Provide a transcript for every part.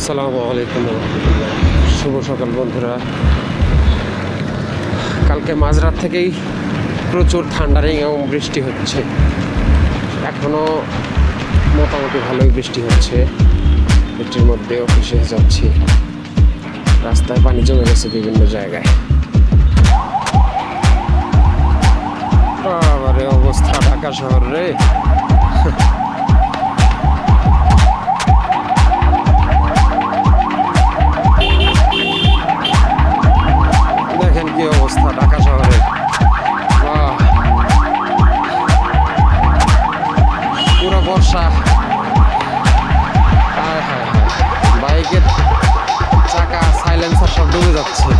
আসসালামু আলাইকুম শুভ সকাল বন্ধুরা। কালকে মাঝরাত থেকেই প্রচুর ঠান্ডারিং এবং বৃষ্টি হচ্ছে। এখনও মোটামুটি ভালোই বৃষ্টি হচ্ছে। বৃষ্টির মধ্যে অফিসে যাচ্ছি। রাস্তায় পানি জমে গেছে বিভিন্ন জায়গায়। অবস্থা ঢাকা শহর রে। বর্ষা। হায় হায় বাইকের চাকা সাইলেন্সার সব ডুবে যাচ্ছে।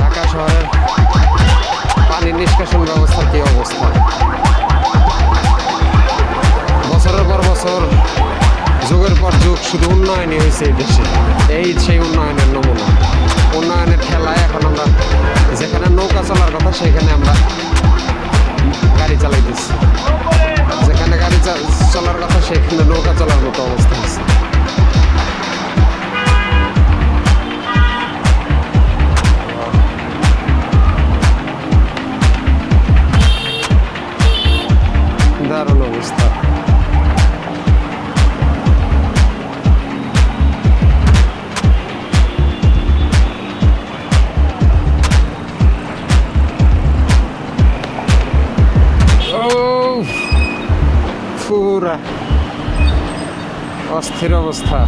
ঢাকা শহরের পানি নিষ্কাশন ব্যবস্থার কি অবস্থা? শুধু উন্নয়নই হয়েছে এই দেশে। এই সেই উন্নয়নের নমুনা। উন্নয়নের খেলায় এখন আমরা যেখানে নৌকা চলার কথা, সেখানে আমরা গাড়ি চালাইতেছি যেখানে গাড়ি চলার কথা, সেখানে নৌকা চলার মতো অবস্থা আছে। দারুণ অবস্থা। পুরা অস্থির অবস্থা।